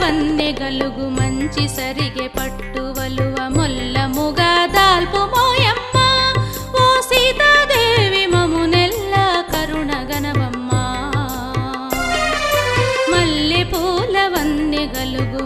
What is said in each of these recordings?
వన్నె గలుగు మంచి సరిగే పట్టు వలువ మొల్లముగా దాల్పు మోయమ్మ. ఓ సీతాదేవి మమునెల్ల కరుణ గనవమ్మ మల్లె పూల వన్నె గలుగు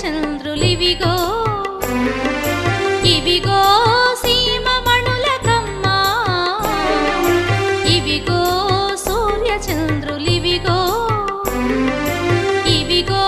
చంద్రులివిగో ఇవిగో సీమ మణుల కమ్మా ఇవిగో సూర్య ఇవిగో